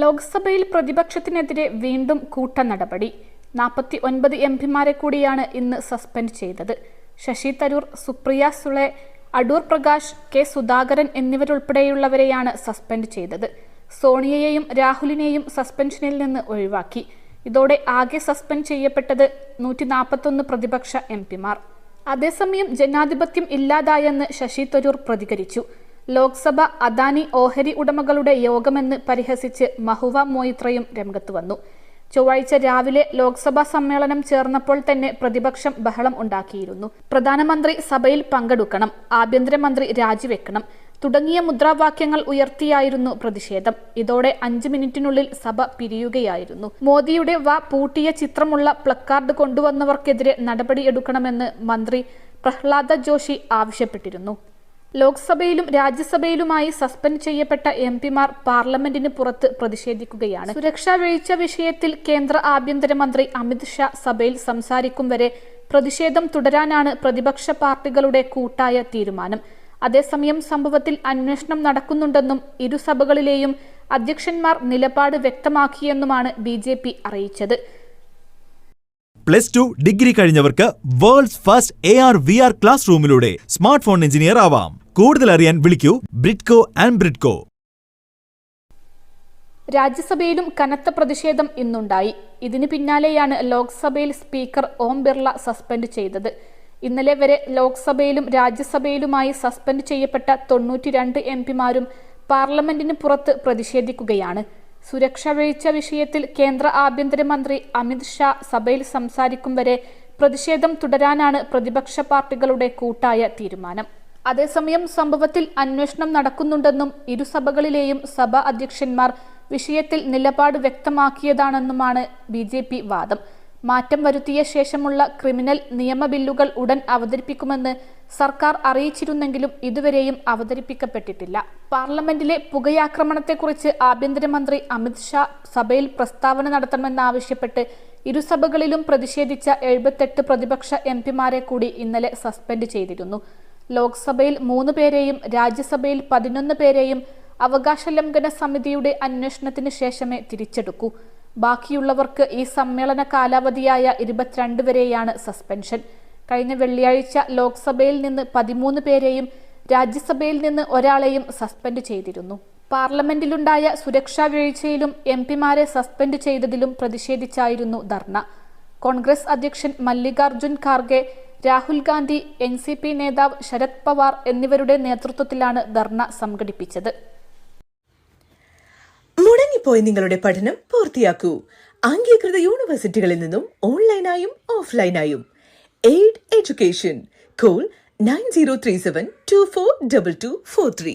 ലോക്സഭയിൽ പ്രതിപക്ഷത്തിനെതിരെ വീണ്ടും കൂട്ട നടപടി നാൽപ്പത്തി ഒൻപത് എം പിമാരെ കൂടിയാണ് ഇന്ന് സസ്പെൻഡ് ചെയ്തത്. ശശി തരൂർ സുപ്രിയ സുളെ അടൂർ പ്രകാശ് കെ സുധാകരൻ എന്നിവരുൾപ്പെടെയുള്ളവരെയാണ് സസ്പെൻഡ് ചെയ്തത്. സോണിയയെയും രാഹുലിനെയും സസ്പെൻഷനിൽ നിന്ന് ഒഴിവാക്കി. ഇതോടെ ആകെ സസ്പെൻഡ് ചെയ്യപ്പെട്ടത് നൂറ്റി നാൽപ്പത്തൊന്ന് പ്രതിപക്ഷ എം പിമാർ. അതേസമയം ജനാധിപത്യം ഇല്ലാതായെന്ന് ശശി തരൂർ പ്രതികരിച്ചു. ലോക്സഭ അദാനി ഓഹരി ഉടമകളുടെ യോഗമെന്ന് പരിഹസിച്ച് മഹുവ മൊയ്ത്രയും രംഗത്ത് വന്നു. ചൊവ്വാഴ്ച രാവിലെ ലോക്സഭാ സമ്മേളനം ചേർന്നപ്പോൾ തന്നെ പ്രതിപക്ഷം ബഹളം ഉണ്ടാക്കിയിരുന്നു. പ്രധാനമന്ത്രി സഭയിൽ പങ്കെടുക്കണം ആഭ്യന്തരമന്ത്രി രാജിവെക്കണം തുടങ്ങിയ മുദ്രാവാക്യങ്ങൾ ഉയർത്തിയായിരുന്നു പ്രതിഷേധം. ഇതോടെ അഞ്ച് മിനിറ്റിനുള്ളിൽ സഭ പിരിയുകയായിരുന്നു. മോദിയുടെ വ പൂട്ടിയ ചിത്രമുള്ള പ്ലക്കാർഡ് കൊണ്ടുവന്നവർക്കെതിരെ നടപടിയെടുക്കണമെന്ന് മന്ത്രി പ്രഹ്ലാദ ജോഷി ആവശ്യപ്പെട്ടിരുന്നു. ലോക്സഭയിലും രാജ്യസഭയിലുമായി സസ്പെൻഡ് ചെയ്യപ്പെട്ട എം പിമാർ പാർലമെന്റിന് പുറത്ത് പ്രതിഷേധിക്കുകയാണ്. സുരക്ഷാ വീഴ്ച വിഷയത്തിൽ കേന്ദ്ര ആഭ്യന്തരമന്ത്രി അമിത് ഷാ സഭയിൽ സംസാരിക്കും വരെ പ്രതിഷേധം തുടരാനാണ് പ്രതിപക്ഷ പാർട്ടികളുടെ കൂട്ടായ തീരുമാനം. അതേസമയം സംഭവത്തിൽ അന്വേഷണം നടക്കുന്നുണ്ടെന്നും ഇരുസഭകളിലെയും അധ്യക്ഷന്മാർ നിലപാട് വ്യക്തമാക്കിയെന്നുമാണ് ബി ജെ പി അറിയിച്ചത്. Plus two degree കഴിഞ്ഞവർക്ക് world's first A R V R class റൂമിലൂടെ smart phone engineer ആവാം. കൂടുതൽ അറിയാൻ വിളിക്കൂ ബ്രിഡ്കോ ആൻഡ് ബ്രിഡ്കോ. രാജ്യസഭയിലും കനത്ത പ്രതിഷേധം ഇന്നുണ്ടായി. ഇതിന് പിന്നാലെയാണ് ലോക്സഭയിൽ സ്പീക്കർ ഓം ബിർള സസ്പെൻഡ് ചെയ്തത്. ഇന്നലെ വരെ ലോക്സഭയിലും രാജ്യസഭയിലുമായി സസ്പെൻഡ് ചെയ്യപ്പെട്ട തൊണ്ണൂറ്റിരണ്ട് എം പിമാരും പാർലമെന്റിന് പുറത്ത് പ്രതിഷേധിക്കുകയാണ്. സുരക്ഷ വീഴ്ച വിഷയത്തിൽ കേന്ദ്ര ആഭ്യന്തരമന്ത്രി അമിത് ഷാ സഭയിൽ സംസാരിക്കും വരെ പ്രതിഷേധം തുടരാനാണ് പ്രതിപക്ഷ പാർട്ടികളുടെ കൂട്ടായ തീരുമാനം. അതേസമയം സംഭവത്തിൽ അന്വേഷണം നടക്കുന്നുണ്ടെന്നും ഇരുസഭകളിലെയും സഭാ അധ്യക്ഷന്മാർ വിഷയത്തിൽ നിലപാട് വ്യക്തമാക്കിയതാണെന്നുമാണ് ബി ജെ പി വാദം. മാറ്റം വരുത്തിയ ശേഷമുള്ള ക്രിമിനൽ നിയമ ബില്ലുകൾ ഉടൻ അവതരിപ്പിക്കുമെന്ന് സർക്കാർ അറിയിച്ചിരുന്നെങ്കിലും ഇതുവരെയും അവതരിപ്പിക്കപ്പെട്ടിട്ടില്ല. പാർലമെന്റിലെ പുകയാക്രമണത്തെക്കുറിച്ച് ആഭ്യന്തരമന്ത്രി അമിത് ഷാ സഭയിൽ പ്രസ്താവന നടത്തണമെന്നാവശ്യപ്പെട്ട് ഇരുസഭകളിലും പ്രതിഷേധിച്ച എഴുപത്തെട്ട് പ്രതിപക്ഷ എം കൂടി ഇന്നലെ സസ്പെൻഡ് ചെയ്തിരുന്നു. ലോക്സഭയിൽ മൂന്ന് പേരെയും രാജ്യസഭയിൽ പതിനൊന്ന് പേരെയും അവകാശ ലംഘന സമിതിയുടെ അന്വേഷണത്തിന് ശേഷമേ തിരിച്ചെടുക്കൂ. ബാക്കിയുള്ളവർക്ക് ഈ സമ്മേളന കാലാവധിയായ ഇരുപത്തിരണ്ട് വരെയാണ് സസ്പെൻഷൻ. കഴിഞ്ഞ വെള്ളിയാഴ്ച ലോക്സഭയിൽ നിന്ന് പതിമൂന്ന് പേരെയും രാജ്യസഭയിൽ നിന്ന് ഒരാളെയും സസ്പെൻഡ് ചെയ്തിരുന്നു. പാർലമെന്റിലുണ്ടായ സുരക്ഷാ വീഴ്ചയിലും എം പിമാരെ സസ്പെൻഡ് ചെയ്തതിലും പ്രതിഷേധിച്ചായിരുന്നു ധർണ. കോൺഗ്രസ് അധ്യക്ഷൻ Mallikarjun Kharge Rahul Gandhi N C P നേതാവ് ശരത് പവാർ എന്നിവരുടെ നേതൃത്വത്തിലാണ് ധർണ സംഘടിപ്പിച്ചത്. മുടങ്ങിപ്പോയ നിങ്ങളുടെ പഠനം പൂർത്തിയാക്കൂ. അംഗീകൃത യൂണിവേഴ്സിറ്റികളിൽ നിന്നും ഓൺലൈനായും ഓഫ്ലൈനായും. Aid education. Call nine zero three seven two four double two four three.